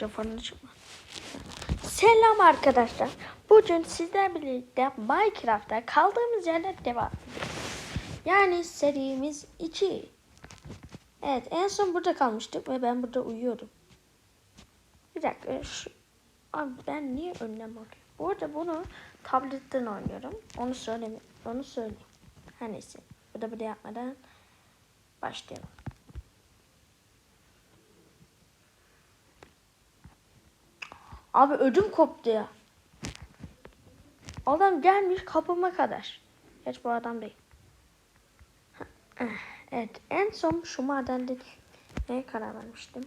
Mikrofonunu çıkma. Selam arkadaşlar. Bugün sizlerle birlikte Minecraft'ta kaldığımız yerden devam ediyoruz. Yani serimiz 2. Evet en son burada kalmıştık ve ben burada uyuyordum. Bir dakika şu... Abi ben niye önlem alıyorum? Bu arada bunu tabletten oynuyorum. Onu söyleme, onu söyleyeyim. Her neyse. Bu da de yapmadan başlayalım. Abi ödüm koptu ya. Adam gelmiş kapıma kadar. Geç bu adam değil. Evet en son şu madende neye karar vermiştim.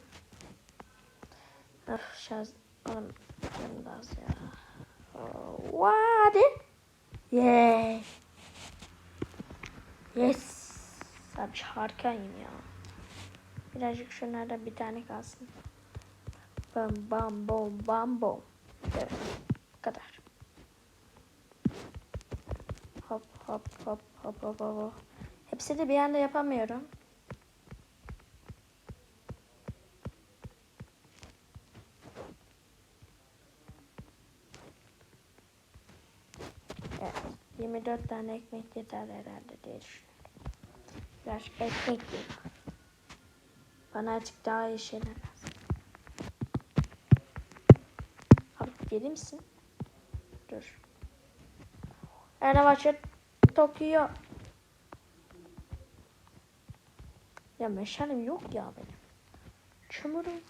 Öf şarj oğlum canım da az ya. Hadi. Yay. Yes. Abi harikayım ya. Birazcık şunlardan bir tane kalsın. Bam bam bom bam bom. Evet. Kadar. Hop hop hop hop hop hop. Hepsini de bir anda yapamıyorum. Evet. 24 tane ekmek yeter herhalde diye düşünüyorum. Biraz ekmek yiyeyim. Bana azıcık daha iyi şeyler gelir misin? Dur. Fenerbahçe Tokyo. Ya meşalem yok ya benim. Çamurum.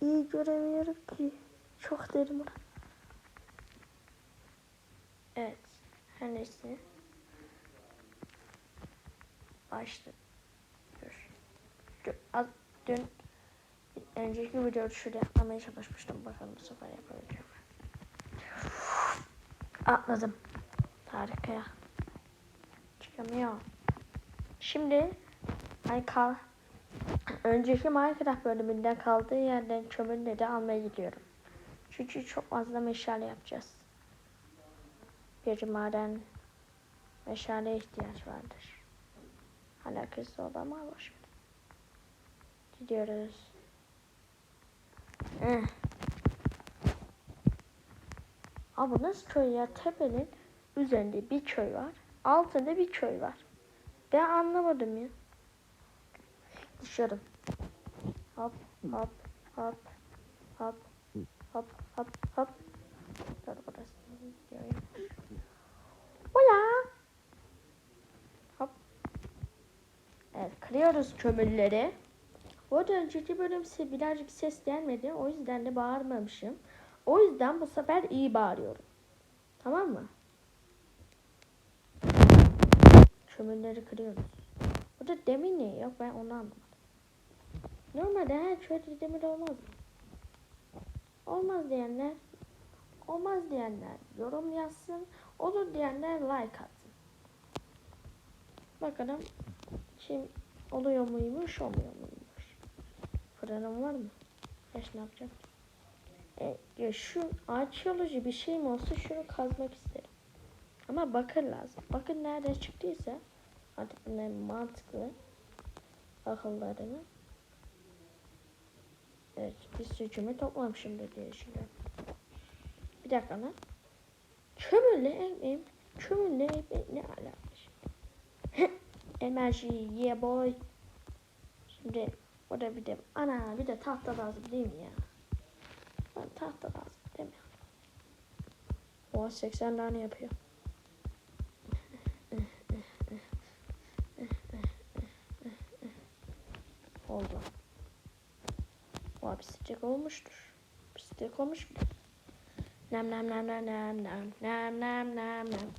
İyi göremiyorum ki. Çok derim ona. Evet. Her neyse. Başladı. Dur. Dur. Az, dün önceki videoda şurada yapmaya çalışmıştım. Bakalım bu sefer yapabileceğim. Atladım. Harika. Çıkamıyor. Şimdi hani kal önceki Minecraft bölümünden kaldığı yerden kömürleri almaya gidiyorum. Çünkü çok fazla meşale yapacağız. Bir maden meşale ihtiyaç vardır. Alakası oldu ama. Gidiyoruz. Eh. Abi nasıl köy ya? Tepenin üzerinde bir köy var. Altında bir köy var. Ben anlamadım ya. Düşüyorum. Hop hop hop hop hop hop hop. Dur burası. Hola. Hop. Evet kırıyoruz kömürleri. Bu arada önceki bölüm birazcık ses gelmedi. O yüzden de bağırmamışım. O yüzden bu sefer iyi bağırıyorum. Tamam mı? Kömürleri kırıyoruz. Burada demir ne? Yok ben onu anlamadım. Normalde her şöyle demir olmaz mı? Olmaz diyenler olmaz diyenler yorum yazsın. Olur diyenler like atsın. Bakalım şimdi oluyor muymuş olmuyor muymuş. Fırınım var mı? Yaş ne yapacağım? E, ya şu arkeoloji bir şey mi olsa şunu kazmak isterim. Ama bakır lazım. Bakır nerede çıktıysa artık bunların mantıklı akıllarını Evet bir sürü toplamışımdır diye düşünüyorum. Bir dakika lan. Kömürle ekmeğim, kömürle ekmek ne alakası? Enerji yeah boy. Şimdi o da bir de ana bir de tahta lazım değil mi ya? Ben tahta lazım değil mi? O 80 tane yapıyor. Oldu. O abi sıcak olmuştur. Sıcak olmuş mu? Nem nem nem nem nem nem nem nem nem nem.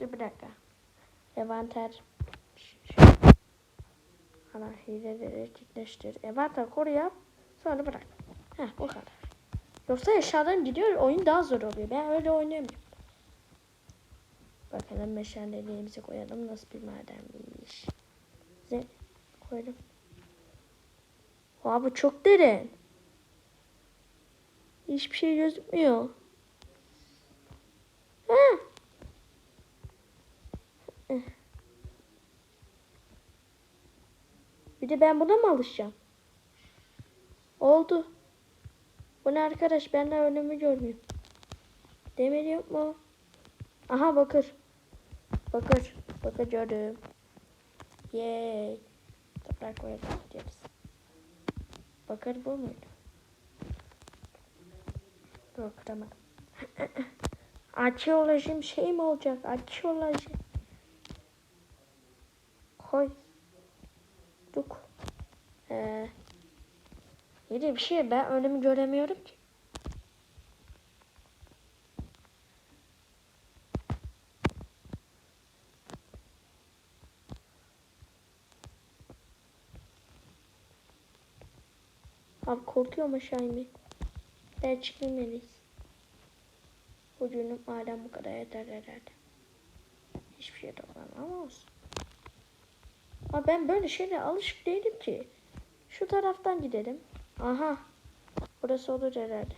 Dur bir dakika. Levanter. Ana hileleri etkinleştir. Levanter koru yap. Sonra bırak. Heh bu kadar. Yoksa eşyadan gidiyor oyun daha zor oluyor. Ben öyle oynayamıyorum. Bakalım meşalelerimizi koyalım. Nasıl bir madenmiş. Size koydum. Aa bu çok derin. Hiçbir şey gözükmüyor. Ha. Bir de ben buna mı alışacağım? Oldu. Bu ne arkadaş? Ben de önümü görmüyorum. Demir yok mu? Aha bakır. Bakır. Bakır gördüm. Yay. Toprak koyalım. Gideriz. Bakır bu muydu? Yok tamam. Arkeolojim şey mi olacak? Arkeoloji. Koy. Duk. Ee, de bir şey ben önümü göremiyorum ki. Abi korkuyorum aşağı inmeyi. Ben çıkmayayım Bugünüm madem bu kadar yeter herhalde. Hiçbir şey toplamam ama olsun. Ama ben böyle şeylere alışık değilim ki. Şu taraftan gidelim. Aha. Burası olur herhalde.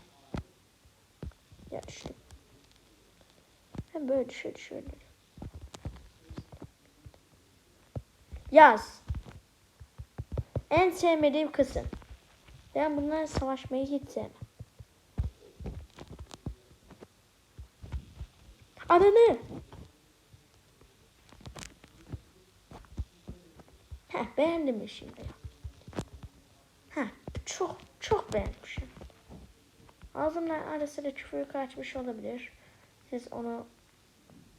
Ya düştüm. Ben böyle düşüyor düşüyorum. Yaz. En sevmediğim kısım. Ben bunlarla savaşmayı hiç sevmem. Ananı. Heh beğendim şimdi? Heh çok çok beğenmişim. Ağzımdan ara sıra küfür kaçmış olabilir. Siz onu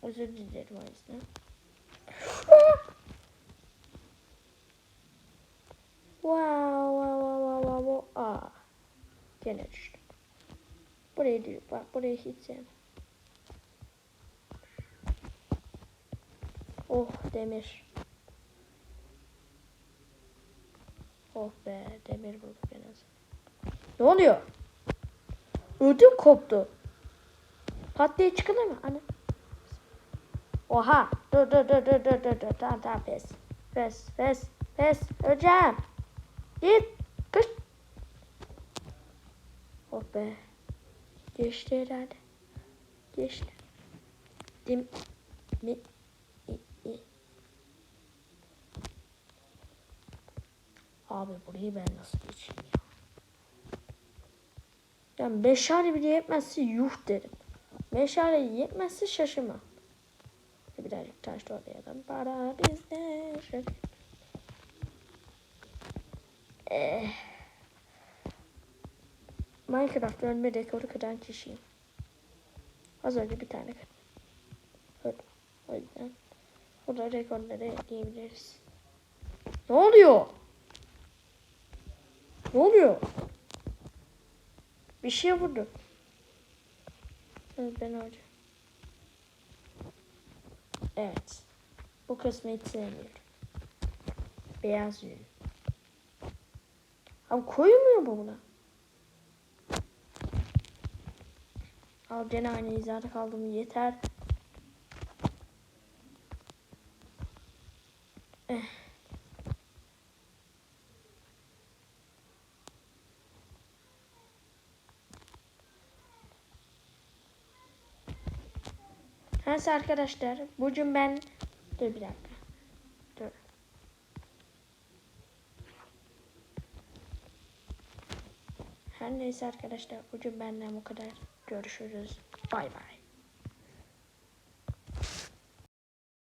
özür dilerim o yüzden. Wow, wow, wow, wow, wow. Aa. Gene düştüm. Burayı değil, bak burayı hiç sevmem. Oh demir. Oh be demir bulduk en az. Ne oluyor? Ödüm koptu. Pat diye çıkılır mı? Hani? Oha. Dur dur dur dur dur dur dur. Tamam tamam pes. Pes pes pes. Öleceğim. Git. Kış. Oh be. Geçti herhalde. Geçti. Dim. Mi. Abi burayı ben nasıl geçeyim ya? Yani meşale bile yetmezse yuh derim. Meşale yetmezse şaşırma. Birazcık taş toplayalım. Para bizde. Eh. Minecraft ölme rekoru kıran kişiyim. Az önce bir tane kırdım. O yüzden burada rekorları ekleyebiliriz. Ne oluyor? Ne oluyor? Bir şey vurdu. Evet, ben öyle. Evet. Bu kısmı hiç sevmiyorum. Beyaz yün. Abi koymuyor mu buna? Gene aynı hizada kaldım yeter. Neyse arkadaşlar bugün ben dur bir dakika. Dur. Her neyse arkadaşlar bugün benden bu kadar. Görüşürüz. Bay bay.